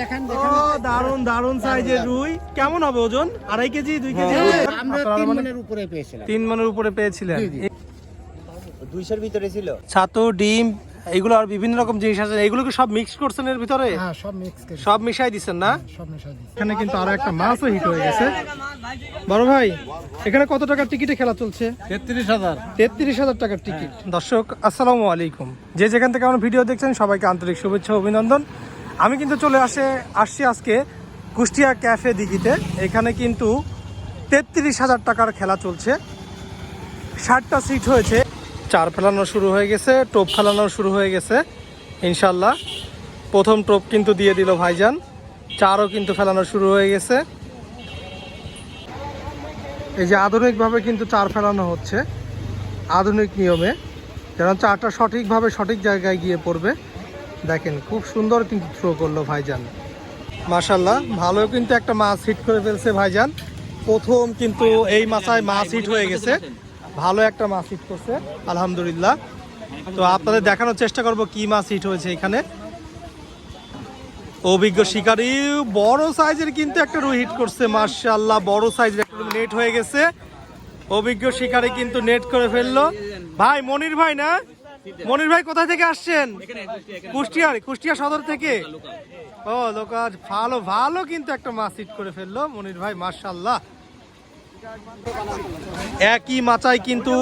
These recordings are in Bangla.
দেখান ও দারুণ দারুণ সাইজের রুই। কেমন হবে ওজন? আড়াই কেজি দুই কেজি? আমরা তিন মানে মনের উপরে পেয়েছিলাম। তিন মনের উপরে পেয়েছিলেন। জি, জি। দুইশোর ভিতরে ছিল? ছাতু ডিম এগুলো আর বিভিন্ন রকম জিনিস আছে। এগুলো কি সব মিক্স করছেন এর ভিতরে? হ্যাঁ সব মিক্স করে সব মিশাই দিচ্ছেন না? সব মিশাই দিচ্ছি। এখানে কিন্তু আরও একটা মাছও হিট হয়ে গেছে। বড় ভাই এখানে কত টাকার টিকিটে খেলা চলছে? তেত্রিশ হাজার। তেত্রিশ হাজার টাকার টিকিট দর্শক আসসালামু আলাইকুম। যে যেখান থেকে আমার ভিডিও দেখছেন সবাইকে আন্তরিক শুভেচ্ছা ও অভিনন্দন। আমি কিন্তু চলে আসে, আসছি আজকে কুষ্টিয়া ক্যাফে দিঘিতে। এখানে কিন্তু তেত্রিশ হাজার টাকার খেলা চলছে। ষাটটা সিট হয়েছে। চার ফেলানো শুরু হয়ে গেছে, টোপ ফেলানো শুরু হয়ে গেছে, ইনশাল্লাহ। প্রথম টোপ কিন্তু দিয়ে দিল ভাইজান, চারও কিন্তু ফেলানো শুরু হয়ে গেছে। এই যে আধুনিকভাবে কিন্তু চার ফেলানো হচ্ছে, আধুনিক নিয়মে। যেন চারটা সঠিকভাবে সঠিক জায়গায় গিয়ে পড়বে। দেখেন, খুব সুন্দর কিন্তু থ্রো করল ভাইজান। মাশাল্লাহ ভালো কিন্তু একটা মাছ হিট করে ফেলছে ভাইজান। প্রথম কিন্তু এই মাছায় মাছ হিট হয়ে গেছে। ভালো একটা মাছ হিট করছে, আলহামদুলিল্লাহ। তো আপনাদের দেখানোর চেষ্টা করব কি মাছ হিট হয়েছে এখানে। অভিজ্ঞ শিকারী, বড় সাইজের কিন্তু একটা রুই হিট করছে মার্শাল্লাহ বড় সাইজের একটা নেট হয়ে গেছে। অভিজ্ঞ শিকারী কিন্তু নেট করে ফেলল। ভাই, মনির ভাই না? মনির ভাই কোথা থেকে আসছেন? কুষ্টিয়ার, কুষ্টিয়া সদর থেকে। ও লোকাজ ভালো ভালো কিন্তু একটা মাছ হিট করে ফেলল মনির ভাই মার্শাল্লাহ একই মাচায় কিন্তু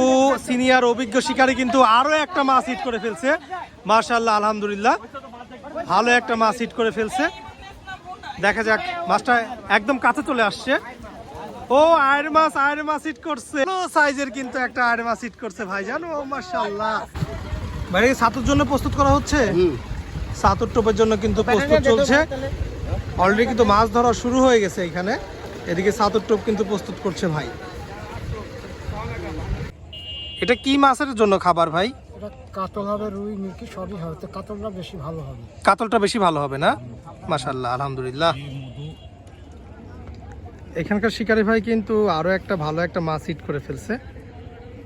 সিনিয়র অভিজ্ঞ শিকারী কিন্তু আরও একটা মাছ হিট করে ফেলছে। মার্শাল্লাহ আলহামদুলিল্লাহ। ভালো একটা মাছ হিট করে ফেলছে। দেখা যাক, মাছটা একদম কাছে চলে আসছে। ও, আয়ের মাছ আয়ের মাছ হিট করছে। সাইজের কিন্তু একটা আয়ের মাছ হিট করছে ভাইজান। ও, মাশাআল্লাহ। ভাই সাতুর জন্য প্রস্তুত করা হচ্ছে? সাতুর টোপের জন্য কিন্তু প্রস্তুত চলছে। অলরেডি কিন্তু মাছ ধরা শুরু হয়ে গেছে এখানে। এদিকে সাতুর টোপ কিন্তু প্রস্তুত করছে ভাই। এটা কি মাছের জন্য খাবার ভাই? কাতল হবে রুই মির্কি সবই হবে। তো কাতলটা বেশি ভালো হবে। কাতলটা বেশি ভালো হবে না? মাশাল্লাহ আলহামদুলিল্লাহ। এখানকার শিকারি ভাই কিন্তু আরও একটা ভালো একটা মাছ হিট করে ফেলছে।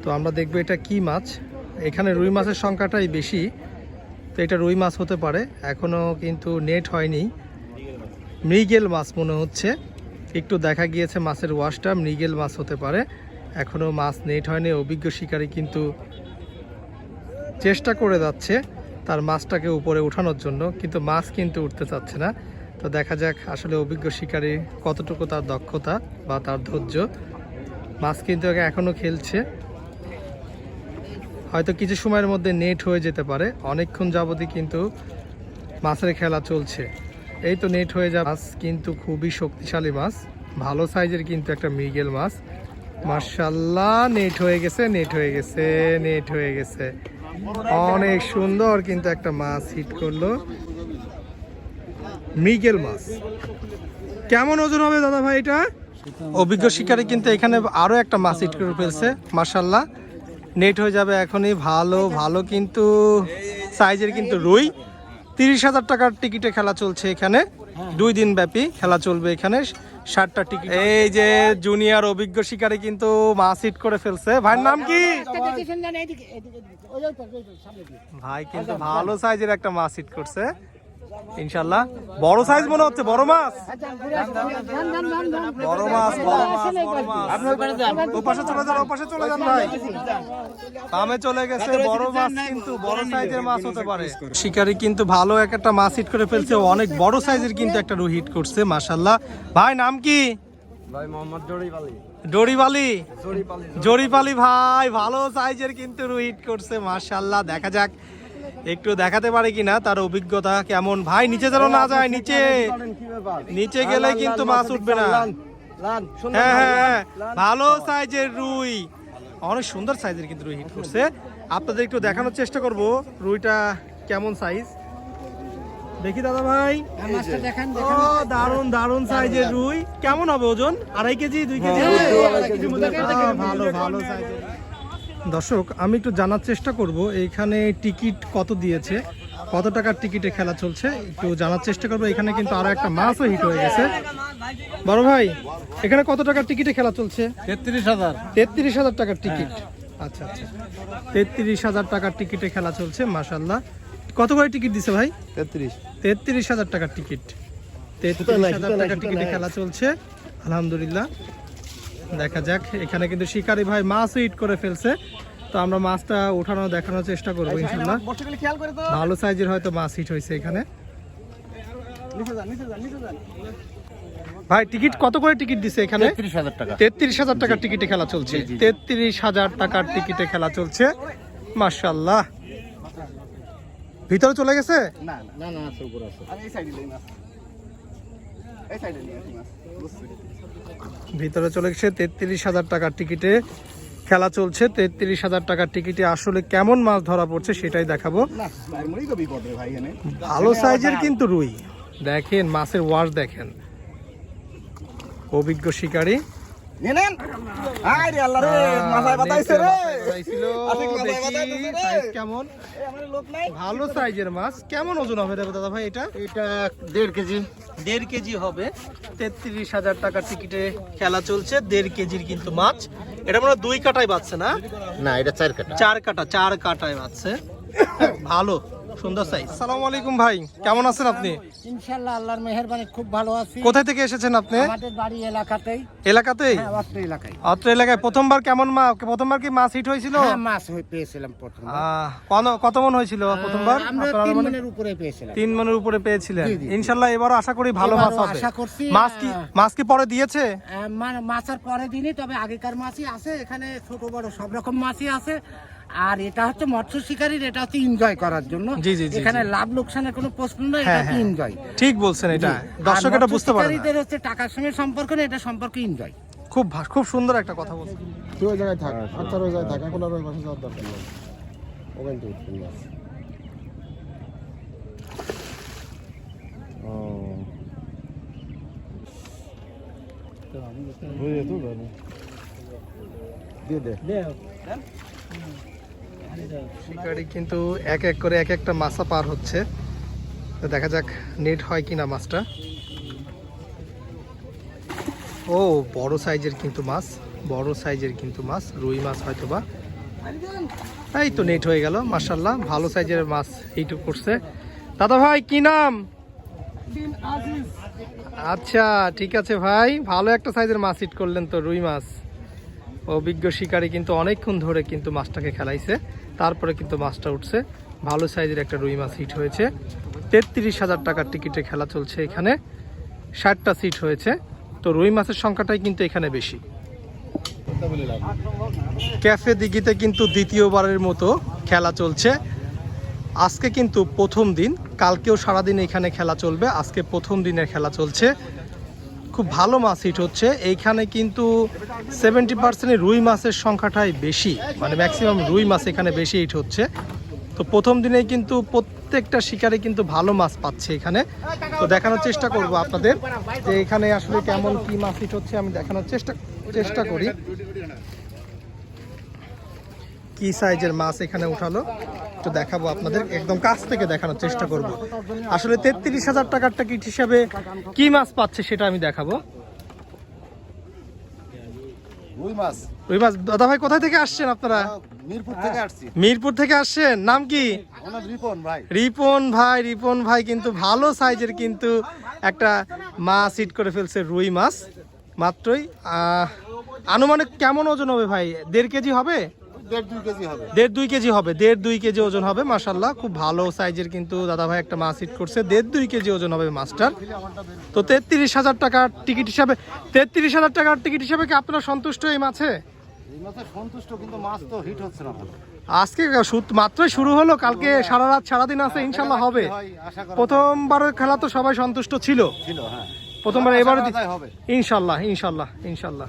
তো আমরা দেখব এটা কি মাছ। এখানে রুই মাছের সংখ্যাটাই বেশি, তো এটা রুই মাছ হতে পারে। এখনও কিন্তু নেট হয়নি। মৃগেল মাছ মনে হচ্ছে। একটু দেখা গিয়েছে মাছের ওয়াশটা, মৃগেল মাছ হতে পারে। এখনও মাছ নেট হয়নি, অভিজ্ঞ শিকারী কিন্তু চেষ্টা করে যাচ্ছে তার মাছটাকে উপরে ওঠানোর জন্য, কিন্তু মাছ কিন্তু উঠতে চাচ্ছে না। তো দেখা যাক আসলে অভিজ্ঞ শিকারী কতটুকু তার দক্ষতা বা তার ধৈর্য। মাছ কিন্তু এখনও খেলছে। হয়তো কিছু সময়ের মধ্যে নেট হয়ে যেতে পারে। অনেকক্ষণ যাবতই কিন্তু মাছের খেলা চলছে। এই তো নেট হয়ে যাবে মাছ কিন্তু খুবই শক্তিশালী মাছ। ভালো সাইজের কিন্তু একটা মৃগেল মাছ। মার্শাল্লাহ নেট হয়ে গেছে, নেট হয়ে গেছে, নেট হয়ে গেছে। অনেক সুন্দর কিন্তু একটা মাছ হিট করল। মৃগেল মাছ। কেমন ওজন হবে দাদা ভাই এটা? অভিজ্ঞ শিকারী কিন্তু এখানে আরও একটা মাছ হিট করে ফেলছে মার্শাল্লাহ নেট হয়ে যাবে এখনই ভালো ভালো কিন্তু সাইজের কিন্তু রুই। তিরিশ হাজার টাকার টিকিটে খেলা চলছে এখানে। দুই দিন ব্যাপী খেলা চলবে এখানে। ষাটটা টিকিট এই যে জুনিয়র অভিজ্ঞ শিকারী কিন্তু মাছ হিট করে ফেলছে। ভাইয়ের নাম কি? ভাই কিন্তু ভালো সাইজের একটা মাছ হিট করছে। ইনশাল্লাহ বড় সাইজ মনে হচ্ছে বড় মাছ। বড় মাছ বড় মাছ চলে যান ওপাশে চলে যান ভাই। চলে গেছে বড় মাছ কিন্তু বড় সাইজের মাছ হতে পারে। শিকারি কিন্তু ভালো একটা মাছ হিট করে ফেলছে অনেক বড় সাইজের কিন্তু একটা রু হিট করছে মাশাল্লাহ ভাই নাম কি? ভাই মোহাম্মদ জরিপালি। ভাই ভালো সাইজের কিন্তু রু হিট করছে মাশাল্লাহ দেখা যাক একটু দেখাতে পারে কিনা তার অভিজ্ঞতা কেমন? ভাই নিচে যেন না যায় নিচে। নিচে গেলে কিন্তু মাছ উঠবে না। লান হ্যাঁ হ্যাঁ হ্যাঁ ভালো সাইজের রুই। অনেক সুন্দর সাইজের কিন্তু রুই হিট করছে। আপনাদের একটু দেখানোর চেষ্টা করব রুইটা কেমন সাইজ। দেখি দাদা ভাই। মাছটা দেখান ও দারুণ দারুণ সাইজের রুই। কেমন হবে ওজন? আড়াই কেজি দুই কেজি? হ্যাঁ, হবে? আড়াই কেজির মধ্যে আহ, ভালো ভালো সাইজের। দর্শক আমি একটু জানার চেষ্টা করব এইখানে টিকিট কত দিয়েছে? কত টাকার টিকিটে খেলা চলছে? একটু জানার চেষ্টা করব এখানে কিন্তু আরও একটা মাছও হিট হয়ে গেছে। বড় ভাই এখানে কত টাকার টিকিটে খেলা চলছে? তেত্রিশ হাজার। তেত্রিশ হাজার টাকার টিকিট। আচ্ছা আচ্ছা তেত্রিশ হাজার টাকার টিকিটে খেলা চলছে মাসাল্লাহ কত করে টিকিট দিছে ভাই? তেত্রিশ। তেত্রিশ হাজার টাকার টিকিট। তেত্রিশ হাজার টাকার টিকিটে খেলা চলছে আলহামদুলিল্লাহ। দেখা যাক। এখানে কিন্তু শিকারি ভাই মাছ হিট করে ফেলছে। তো আমরা মাছটা ওঠানো দেখানোর চেষ্টা করব ইনশাল্লাহ। ভালো সাইজের হয়তো মাছ হিট হয়েছে এখানে। ভাই টিকিট কত করে টিকিট দিছে এখানে? তিরিশ হাজার টাকা। তেত্রিশ হাজার টাকার টিকিটে খেলা চলছে। তেত্রিশ হাজার টাকার টিকিটে খেলা চলছে। মার্শাল্লাহ ভিতরে চলে গেছে? না না না না আছে উপর আছে। আমি এই সাইডে লই মাছ। এই সাইডে নিয়ে আসি মাছ বুঝছি ভিতরে চলে গেছে তেত্রিশ হাজার টাকার টিকিটে। খেলা চলছে তেত্রিশ হাজার টাকার টিকিটে আসলে কেমন মাছ ধরা পড়ছে সেটাই দেখাবো। ভালো সাইজের কিন্তু রুই। দেখেন মাছের ওয়াশ দেখেন। অভিজ্ঞ শিকারী। নিয়ে নেন। আল্লাহ রে মাথায় বাতাইছে রে। আশিক মাথায় দেখি রে। সাইজ কেমন? এই লোক নাই। ভালো সাইজের মাছ। কেমন ওজন হবে রে দাদা ভাই এটা? এটা দেড় কেজি। দেড় কেজি হবে। তেত্রিশ হাজার টাকার টিকিটে খেলা চলছে দেড় কেজির কিন্তু মাছ। এটা মনে হয় দুই কাটায় বাজছে না? না এটা চার কাটা। চার কাটা চার কাটায় বাজছে ভালো। সুন্দর সাইজ আসসালামু আলাইকুম ভাই কেমন আছেন আপনি? ইনশাল্লাহ আল্লাহর মেহরবানি খুব ভালো আছি। কোথায় থেকে এসেছেন আপনি? আমাদের বাড়ি এলাকাতেই। এলাকাতেই? হ্যাঁ অত্র এলাকায়। অত্র এলাকায়। প্রথমবার কেমন মা প্রথমবার কি মাছ হিট হয়েছিল? হ্যাঁ মাছ হয়ে পেয়েছিলাম প্রথম কত- কত মন হয়েছিল প্রথমবার? আমরা আপনার তিন মানে মনের উপরে পেয়েছিলাম। তিন মনের উপরে পেয়েছিলেন। এবারও আশা করি ভালো মাছ হবে। আশা করছি, মাছ কি মাছ কি পরে দিয়েছে? আহ, মা- মাছের পরে দিনই তবে আগেকার মাছই আছে। এখানে ছোট বড় সব রকম মাছই আছে। আর এটা হচ্ছে মৎস্য শিকারীর এটা হচ্ছে এনজয় করার জন্য। জি, জি, জি, এখানে লাভ লোকসানের কোনো প্রশ্ন নয় হ্যাঁ, এটা হ্যাঁ। এনজয় ঠিক বলছেন এটা। দর্শক এটা বুঝতে পারে না। হচ্ছে টাকার সঙ্গে সম্পর্ক নেই এটা সম্পর্কে এনজয় খুব ভা- খুব সুন্দর একটা কথা বলছেন। তুই ওই জায়গায় থাক আচ্ছা ওই জায়গায় থাক এখন আর ওই পাশে যাওয়ার দরকার নেই। ওখান থেকে উঠবি মাছ ও। দিয়ে দে। শিকারি কিন্তু এক এক করে এক একটা মাছা পার হচ্ছে। তো দেখা যাক নেট হয় কিনা মাছটা। ও বড় সাইজের কিন্তু মাছ বড় সাইজের কিন্তু মাছ রুই মাছ হয়তো বা এই তো নেট হয়ে গেল মার্শাল্লাহ ভালো সাইজের মাছ এইটুক করছে। দাদা ভাই কি নাম? আচ্ছা ঠিক আছে ভাই ভালো একটা সাইজের মাছ হিট করলেন তো রুই মাছ। অভিজ্ঞ শিকারী কিন্তু অনেকক্ষণ ধরে কিন্তু মাছটাকে খেলাইছে। তারপরে কিন্তু মাছটা উঠছে। ভালো সাইজের একটা রুই মাছ হিট হয়েছে। তেত্রিশ হাজার টাকার টিকিটে খেলা চলছে এখানে। ষাটটা সিট হয়েছে। তো রুই মাছের সংখ্যাটাই কিন্তু এখানে বেশি। ক্যাফে দিঘিতে কিন্তু দ্বিতীয়বারের মতো খেলা চলছে। আজকে কিন্তু প্রথম দিন। কালকেও সারাদিন এখানে খেলা চলবে। আজকে প্রথম দিনের খেলা চলছে। খুব ভালো মাছ হিট হচ্ছে। এইখানে কিন্তু সেভেন্টি পার্সেন্ট রুই মাছের সংখ্যাটাই বেশি মানে ম্যাক্সিমাম রুই মাছ এখানে বেশি হিট হচ্ছে। তো প্রথম দিনেই কিন্তু প্রত্যেকটা শিকারে কিন্তু ভালো মাছ পাচ্ছে এখানে। তো দেখানোর চেষ্টা করব আপনাদের যে এখানে আসলে কেমন কি মাছ হিট হচ্ছে, আমি দেখানোর চেষ্টা চেষ্টা করি। কি সাইজের মাছ এখানে উঠালো? একটু দেখাবো আপনাদের। একদম কাছ থেকে দেখানোর চেষ্টা করব। আসলে তেত্রিশ হাজার টাকার টিকিট হিসাবে কি মাছ পাচ্ছে সেটা আমি দেখাবো। রুই মাছ। দাদা ভাই কোথায় থেকে আসছেন আপনারা? মিরপুর থেকে আসছি। মিরপুর থেকে আসছেন? নাম কি? রিপন ভাই। রিপন ভাই রিপন ভাই কিন্তু ভালো সাইজের কিন্তু একটা মাছ হিট করে ফেলছে রুই মাছ মাত্রই। আনুমানিক কেমন ওজন হবে ভাই? দেড় কেজি হবে? দেড় দুই কেজি হবে। দেড় দুই কেজি ওজন হবে মাসাল্লাহ খুব ভালো সাইজের কিন্তু দাদা ভাই একটা মাছ হিট করছে। দেড় দুই কেজি ওজন হবে মাছটার। তো তেত্রিশ হাজার টাকার টিকিট হিসাবে তেত্রিশ হাজার টাকার টিকিট হিসাবে কি আপনারা সন্তুষ্ট এই মাছে? আজকে মাত্রই শুরু হলো কালকে সারা রাত সারাদিন আছে ইনশাল্লাহ হবে। হয়, প্রথমবারের খেলা তো সবাই সন্তুষ্ট ছিল। হ্যাঁ। প্রথমবার এবারে ইনশাল্লাহ ইনশাল্লাহ ইনশাল্লাহ